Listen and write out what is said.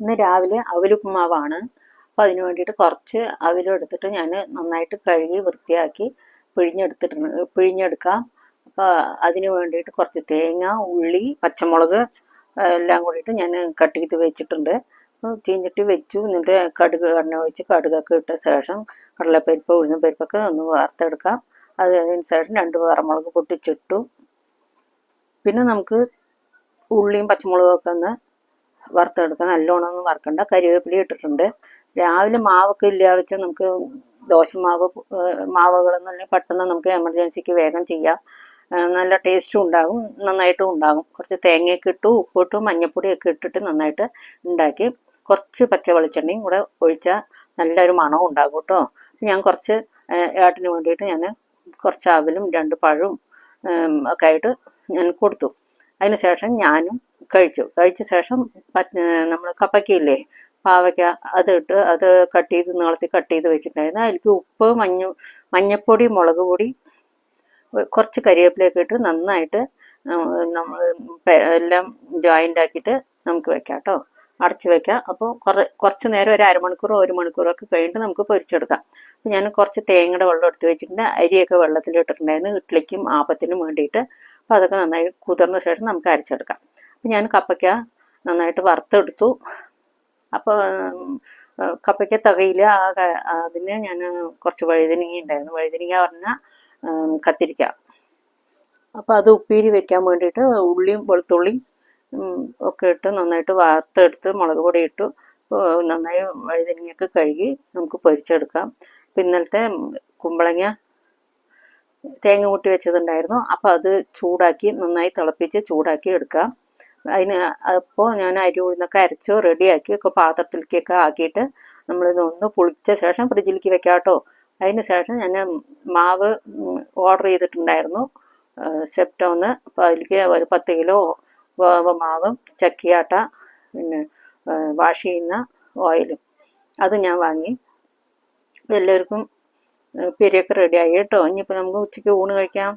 ഇന്ന് രാവിലെ അവലുപ്പുമാവാണ് അപ്പോൾ അതിന് വേണ്ടിയിട്ട് കുറച്ച് അവലും എടുത്തിട്ട് ഞാൻ നന്നായിട്ട് കഴുകി വൃത്തിയാക്കി പിഴിഞ്ഞെടുത്തിട്ടുണ്ട് പിഴിഞ്ഞെടുക്കാം. അപ്പോൾ അതിന് വേണ്ടിയിട്ട് കുറച്ച് തേങ്ങ ഉള്ളി പച്ചമുളക് എല്ലാം കൂടിയിട്ട് ഞാൻ കട്ട് ചെയ്ത് വെച്ചിട്ടുണ്ട്. ചീഞ്ചട്ടി വെച്ചു. എന്നിട്ട് കടുക് എണ്ണ ഒഴിച്ച് കടുകൊക്കെ ഇട്ട ശേഷം കടലപ്പരിപ്പ് ഉഴുന്ന പരിപ്പൊക്കെ ഒന്ന് വാർത്തെടുക്കാം അത് അതിന് ശേഷം രണ്ട് വറമുളക് പൊട്ടിച്ചിട്ടു. പിന്നെ നമുക്ക് ഉള്ളിയും പച്ചമുളകും ഒക്കെ ഒന്ന് വറുത്തെടുക്കാം നല്ലോണം ഒന്നും വറുക്കണ്ട. കരിവേപ്പില ഇട്ടിട്ടുണ്ട്. രാവിലെ മാവൊക്കെ ഇല്ല വെച്ചാൽ നമുക്ക് ദോശമാവ് മാവ് മാവുകളെന്ന് പറഞ്ഞാൽ പെട്ടെന്ന് നമുക്ക് എമർജൻസിക്ക് വേഗം ചെയ്യാം. നല്ല ടേസ്റ്റും ഉണ്ടാകും നന്നായിട്ടും ഉണ്ടാകും. കുറച്ച് തേങ്ങയൊക്കെ ഇട്ടു ഉപ്പിട്ടു മഞ്ഞപ്പൊടിയൊക്കെ ഇട്ടിട്ട് നന്നായിട്ട് ഉണ്ടാക്കി കുറച്ച് പച്ച വെളിച്ചെണ്ണയും കൂടെ ഒഴിച്ചാൽ നല്ലൊരു മണവും ഉണ്ടാകും കേട്ടോ. ഞാൻ കുറച്ച് ഏട്ടന് വേണ്ടിയിട്ട് ഞാൻ കുറച്ച് അവലും രണ്ട് പഴവും ഒക്കെ ആയിട്ട് ഞാൻ കൊടുത്തു. അതിന് ശേഷം ഞാനും കഴിച്ചു. കഴിച്ച ശേഷം നമ്മൾ കപ്പയ്ക്കയില്ലേ പാവയ്ക്ക അതിട്ട് അത് കട്ട് ചെയ്ത് നീളത്തിൽ കട്ട് ചെയ്ത് വെച്ചിട്ടുണ്ടായിരുന്നു. അതിലേക്ക് ഉപ്പ് മഞ്ഞ മഞ്ഞപ്പൊടി മുളക് പൊടി കുറച്ച് കരിവേപ്പിലൊക്കെ ഇട്ട് നന്നായിട്ട് നമ്മൾ എല്ലാം ജോയിന്റ് ആക്കിയിട്ട് നമുക്ക് വെക്കാം കേട്ടോ അടച്ച് വെക്കാം. അപ്പോൾ കുറ കുറച്ച് നേരം ഒരു അരമണിക്കൂറോ ഒരു മണിക്കൂറോ ഒക്കെ കഴിഞ്ഞിട്ട് നമുക്ക് പൊരിച്ചെടുക്കാം. അപ്പോൾ ഞാൻ കുറച്ച് തേങ്ങയുടെ വെള്ളം എടുത്ത് വെച്ചിട്ടുണ്ട്. അരിയൊക്കെ വെള്ളത്തിൽ ഇട്ടിട്ടുണ്ടായിരുന്നു ഇഡ്ഡലിക്കും ആപ്പത്തിനും വേണ്ടിയിട്ട് അപ്പോൾ അതൊക്കെ നന്നായി കുതിർന്ന ശേഷം നമുക്ക് അരച്ചെടുക്കാം. അപ്പം ഞാൻ കപ്പയ്ക്ക നന്നായിട്ട് വറുത്തെടുത്തു. അപ്പോൾ കപ്പയ്ക്ക തകയില അതിന് ഞാൻ കുറച്ച് വഴുതനങ്ങ ഉണ്ടായിരുന്നു. വഴുതനങ്ങ പറഞ്ഞാൽ കത്തിരിക്ക. അപ്പോൾ അത് ഉപ്പേരി വെക്കാൻ വേണ്ടിയിട്ട് ഉള്ളിയും വെളുത്തുള്ളിയും ഒക്കെ ഇട്ട് നന്നായിട്ട് വാർത്തെടുത്ത് മുളക് പൊടി ഇട്ടു. നന്നായി വഴുതനങ്ങയൊക്കെ കഴുകി നമുക്ക് പൊരിച്ചെടുക്കാം. ഇപ്പം ഇന്നലത്തെ കുമ്പളങ്ങ തേങ്ങ കൂട്ടി വെച്ചതുണ്ടായിരുന്നു. അപ്പോൾ അത് ചൂടാക്കി നന്നായി തിളപ്പിച്ച് ചൂടാക്കി എടുക്കാം അതിന് അപ്പോൾ ഞാൻ അരി ഉഴുന്നൊക്കെ അരച്ചോ റെഡിയാക്കി ഒക്കെ പാത്രത്തിലേക്കൊക്കെ ആക്കിയിട്ട് നമ്മൾ ഒന്ന് പുളിച്ച ശേഷം ഫ്രിഡ്ജിലേക്ക് വെക്കാം കേട്ടോ. അതിന് ശേഷം ഞാൻ മാവ് ഓർഡർ ചെയ്തിട്ടുണ്ടായിരുന്നു. സെപ്റ്റോന്ന് അപ്പോൾ അതിലേക്ക് ഒരു പത്ത് കിലോ ഗോതമ്പ് മാവും ചക്കിയാട്ട പിന്നെ വാഷ് ചെയ്യുന്ന ഓയിലും. അത് ഞാൻ വാങ്ങി. എല്ലാവർക്കും പെരിയൊക്കെ ആയി കേട്ടോ ഇനിയിപ്പോൾ നമുക്ക് ഉച്ചയ്ക്ക് ഊണ് കഴിക്കാം